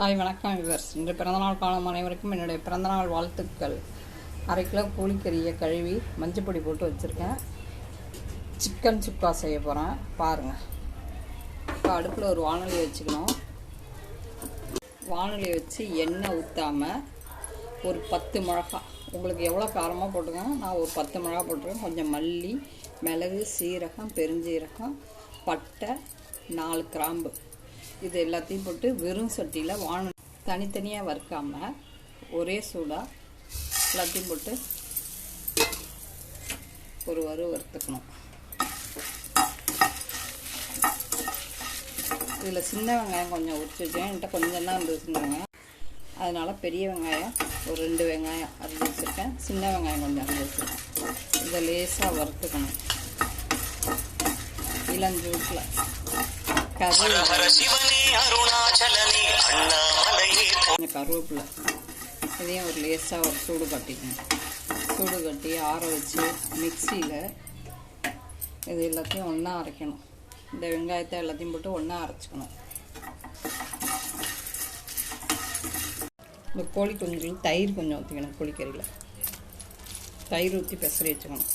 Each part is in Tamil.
ஹாய் வணக்கம் விவர்ஸ் இன்று பிறந்தநாள் காலம் அனைவருக்கும் என்னுடைய பிறந்தநாள் வாழ்த்துக்கள். அரை கிலோ கோழிக்கறியை கழுவி மஞ்சப்பொடி போட்டு வச்சுருக்கேன். சிக்கன் சுக்கா செய்ய போகிறேன் பாருங்கள் இப்போ அடுப்பில் ஒரு வானொலி வச்சுக்கணும். வானொலி வச்சு எண்ணெய் ஊற்றாமல் ஒரு பத்து மிளகா உங்களுக்கு எவ்வளோ காரமாக போட்டுக்கோங்க. நான் ஒரு பத்து மிளகா போட்டிருக்கேன். கொஞ்சம் மல்லி மிளகு சீரகம் பெருஞ்சீரகம் பட்டை நாலு கிராம்பு. இது எல்லாத்தையும் போட்டு வெறும் சட்டியில் வானம் தனித்தனியாக வறுக்காமல் ஒரே சூடாக எல்லாத்தையும் போட்டு ஒரு வறு வறுத்துக்கணும். இதில் சின்ன வெங்காயம் கொஞ்சம் உரிச்சு வச்சேன் என்கிட்ட கொஞ்சம் தான் இருந்துச்சுங்க அதனால் பெரிய வெங்காயம் ஒரு ரெண்டு வெங்காயம் அரிஞ்சு வச்சுருக்கேன். சின்ன வெங்காயம் கொஞ்சம் அரிஞ்சு வச்சுருக்கேன். இதை லேசாக வறுத்துக்கணும். இளஞ்சூட்டில் இருக்காது கொஞ்சம் கருவேப்பிலை. இதையும் ஒரு லேசாக ஒரு சூடு கட்டிக்கணும். சூடு கட்டி ஆற வச்சு மிக்சியில் இது எல்லாத்தையும் ஒன்றா அரைக்கணும். இந்த வெங்காயத்தை எல்லாத்தையும் போட்டு ஒன்றா அரைச்சிக்கணும். இந்த கோழி கொஞ்சம் தயிர் கொஞ்சம் ஊற்றிக்கணும் கோழிக்கறியில் தயிர் ஊற்றி பெசரி வச்சுக்கணும்.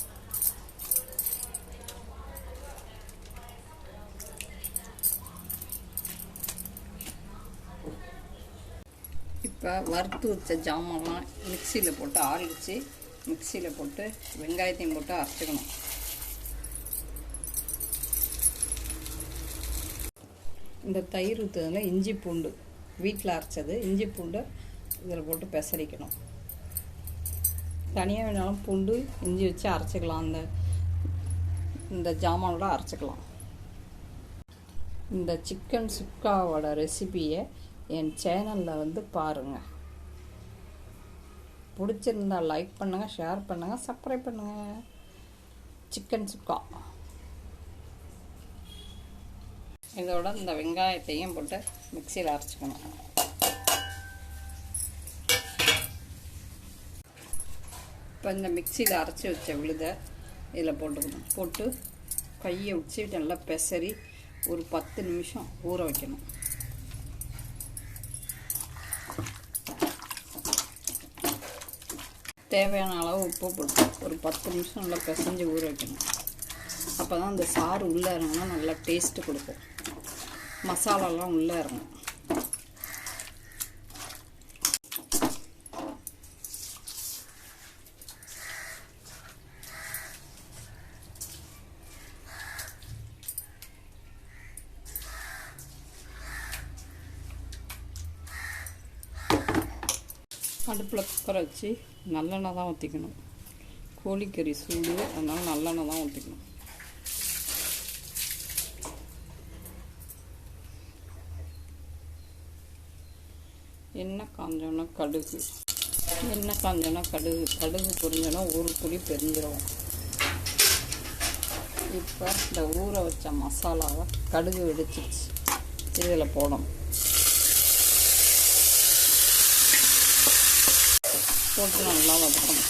இப்போ வறுத்து வச்ச ஜாமான்லாம் மிக்சியில் போட்டு ஆறிடுச்சு. மிக்சியில் போட்டு வெங்காயத்தையும் போட்டு அரைச்சிக்கணும். இந்த தயிர் ஊற்றுறதுல இஞ்சி பூண்டு வீட்டில் அரைச்சது. இஞ்சி பூண்டு இதில் போட்டு பெசரிக்கணும். தனியாக வேணாலும் பூண்டு இஞ்சி வச்சு அரைச்சிக்கலாம். அந்த இந்த ஜாமானோட அரைச்சிக்கலாம். இந்த சிக்கன் சுக்காவோட ரெசிபியை என் சேனலில் வந்து பாருங்கள் பிடிச்சிருந்தா லைக் பண்ணுங்கள் ஷேர் பண்ணுங்கள் சப்ஸ்கிரைப் பண்ணுங்கள் சிக்கன் சுக்கா. இதோட இந்த வெங்காயத்தையும் போட்டு மிக்சியில் அரைச்சிக்கணும். இப்போ இந்த மிக்சியில் அரைச்சி வச்ச விழுதை இதில் போட்டுக்கணும். போட்டு கையை வச்சு நல்லா பெசரி ஒரு பத்து நிமிஷம் ஊற வைக்கணும். தேவையான அளவு உப்பு போட்டு ஒரு பத்து நிமிஷம் நல்லா பிசைஞ்சு ஊற வைக்கணும். அப்போ தான் அந்த சாறு உள்ளே இறங்கினா நல்லா டேஸ்ட்டு கொடுக்கும். மசாலாலாம் உள்ளே இறங்கும் அடுப்பில் குக்கரை வச்சு நல்லெண்ணெய் தான் ஊற்றிக்கணும். கோழிக்கறி சூடு அதனால் நல்லெண்ணெய் தான் ஊற்றிக்கணும். எண்ணெய் காஞ்சோன்னா கடுகு. எண்ணெய் காஞ்சோன்னா கடுகு. கடுகு பொரிஞ்சோன்னா ஒரு புளி பெருஞ்சிரும். இப்போ இந்த ஊற வச்ச மசாலாவை கடுகு வெடிச்சிருச்சு. இதில் போடணும். போட்டு நல்லா வதக்கணும்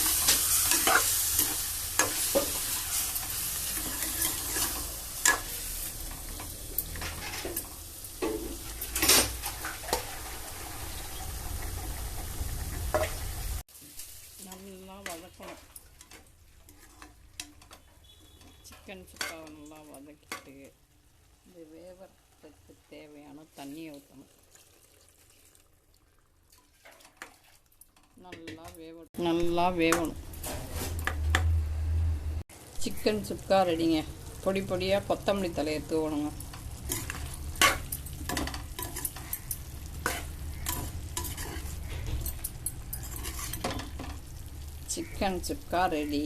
நல்லா வதக்கணும் சிக்கன் சுக்காவை நல்லா வதக்கிட்டு இந்த வேவரத்துக்கு தேவையான தண்ணியை ஊற்றணும் நல்லா வேவணும். நல்லா வேவணும். சிக்கன் சுக்கா ரெடிங்க பொடி பொடியாக கொத்தமல்லி தலையை தூவணுங்க. சிக்கன் சுக்கா ரெடி